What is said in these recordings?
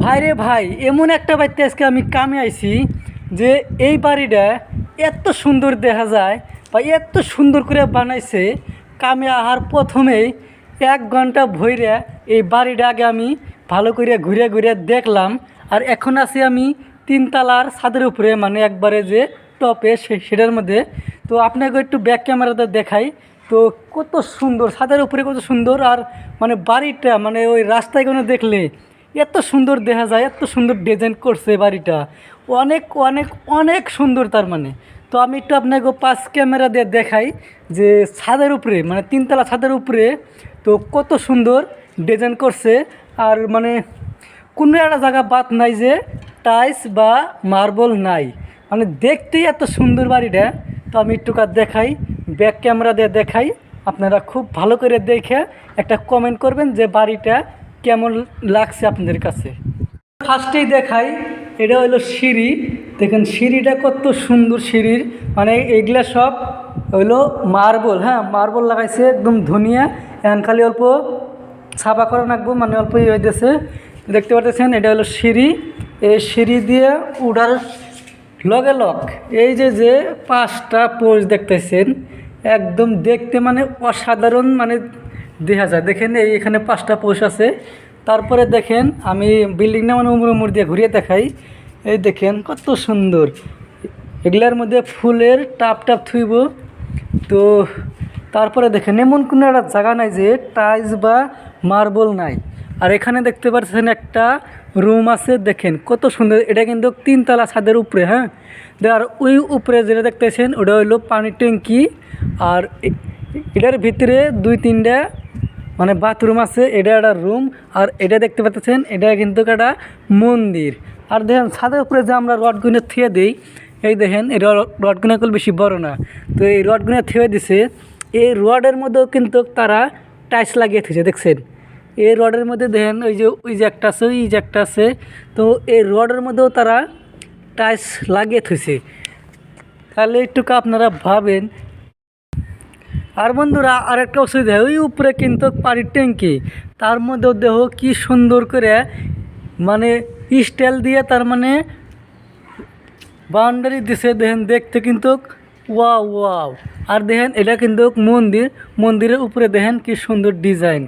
ভাই রে ভাই, এমন একটা বাড়িতে আজকে আমি কামে আইছি যে এই বাড়িটা এত সুন্দর দেখা যায় বা এত সুন্দর করে বানাইছে কামে আহার প্রথমেই এক ঘণ্টা ভইরে এই বাড়িটা আগে আমি ভালো করে ঘুরে ঘুরে দেখলাম আর এখন আছি আমি তিনতলার ছাদের উপরে মানে একবারে যে টপে সেটার মধ্যে। তো আপনাকে একটু ব্যাক ক্যামেরাতে দেখাই। তো কত সুন্দর, ছাদের উপরে কত সুন্দর আর মানে বাড়িটা মানে ওই রাস্তায় কোনো দেখলে এত সুন্দর দেখা যায়, এত সুন্দর ডিজাইন করছে বাড়িটা। অনেক অনেক অনেক সুন্দর তার মানে। তো আমি একটু আপনাকে পাঁচ ক্যামেরা দিয়ে দেখাই যে ছাদের উপরে মানে তিনতলা ছাদের উপরে, তো কত সুন্দর ডিজাইন করছে। আর মানে কোনো একটা জায়গা বাদ নাই যে টাইলস বা মার্বল নাই। মানে দেখতেই এত সুন্দর বাড়িটা। তো আমি একটু কাজ দেখাই ব্যাক ক্যামেরা দিয়ে দেখাই। আপনারা খুব ভালো করে দেখে একটা কমেন্ট করবেন যে বাড়িটা কেমন লাগছে আপনাদের কাছে? ফার্স্টেই দেখাই, এটা হলো সিঁড়ি। দেখেন, সিঁড়িটা কত সুন্দর সিঁড়ির। মানে এগুলা সব হইল মার্বল হ্যাঁ? মার্বল লাগাইছে একদম ধুনিয়া। এখন খালি অল্প ছাপা করা রাখব মানে অল্প ইয়ে হইতেছে। দেখতে পাচ্ছেন এটা হলো সিঁড়ি। এই সিঁড়ি দিয়ে উঠার লগে লগ এই যে যে পাঁচটা পোস্ট দেখতেছেন, একদম দেখতে মানে অসাধারণ মানে যায়। দেখেন এই এখানে পাঁচটা পোস্ট আছে। তারপরে দেখেন আমি বিল্ডিংটা মানে উমর উমর দিয়ে ঘুরিয়ে দেখাই। এই দেখেন কত সুন্দর। এগুলার মধ্যে ফুলের টাপ টাপ থুইব। তো তারপরে দেখেন এমন কোনো একটা জায়গা নাই যে টাইলস বা মার্বল নাই। আর এখানে দেখতে পাচ্ছেন একটা রুম আছে, দেখেন কত সুন্দর। এটা কিন্তু তিনতলা ছাদের উপরে হ্যাঁ? আর ওই উপরে যেটা দেখতেছেন, ওটা হইল পানির ট্যাঙ্কি। আর এটার ভিতরে দুই তিনটা মানে বাথরুম আছে, এটা একটা রুম, আর এটা দেখতে পাচ্ছেন, এটা কিন্তু একটা মন্দির। আর দেখেন, ছাদের উপরে যে আমরা রডগুলো থিয়ে দিই, এই দেখেন এই রডগুলো কল বেশি বড় না। তো এই রডগুলো থিয়ে দিছে, এই রডের মধ্যেও কিন্তু তারা টাইলস লাগিয়ে থিয়েছে দেখছেন? এই রডের মধ্যে দেখেন, ওই যে ওই যে একটা আছে ওই যে একটা আছে। তো এই রডের মধ্যেও তারা টাইলস লাগিয়ে থুইছে। তাহলে একটু আপনারা ভাবেন আর বন্ধুরা, আরেকটা অসুবিধা, ওই উপরে কিন্তু পানির ট্যাঙ্কি। তার মধ্যেও দেহ কি সুন্দর করে মানে স্টাইল দিয়ে তার মানে বাউন্ডারি দিছে, দেখেন, দেখতে কিন্তু ওয়াও ওয়াও। আর দেখেন, এটা কিন্তু মন্দির, মন্দিরের উপরে দেখেন কি সুন্দর ডিজাইন।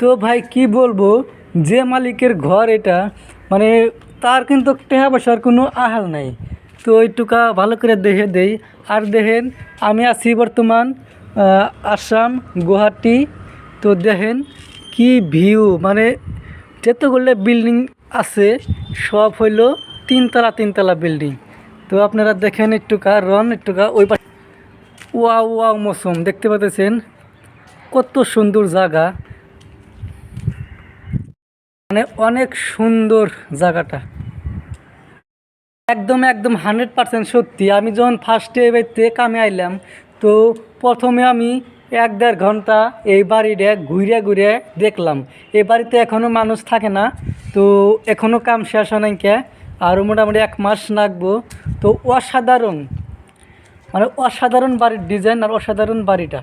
তো ভাই, কি বলব, যে মালিকের ঘর এটা মানে তার কিন্তু টেহা পয়সার কোনো আহাল নাই। তো ওইটুকা ভালো করে দেখে দেই। আর দেখেন, আমি আছি বর্তমান আসাম, গুয়াহাটি, তো দেখেন কি ভিউ মানে যতগুলো বিল্ডিং আছে, সব হইল তিনতলা তিনতলা বিল্ডিং তো আপনারা দেখেন একটুকা রন একটুকা ওই পাশে। ওয়া ওয়া মৌসুম, দেখতে পাচ্ছেন কত সুন্দর জায়গা। মানে অনেক সুন্দর জায়গাটা। একদম একদম হান্ড্রেড পার্সেন্ট সত্যি। আমি যখন ফার্স্টে বাড়িতে কামে আইলাম তো প্রথমে আমি এক দেড় ঘণ্টা এই বাড়িটা ঘুরে ঘুরে দেখলাম। এই বাড়িতে এখনও মানুষ থাকে না, তো এখনও কাম শেষ হয় কে আরও মোটামুটি এক মাস লাগবো তো অসাধারণ মানে অসাধারণ বাড়ির ডিজাইন আর অসাধারণ বাড়িটা।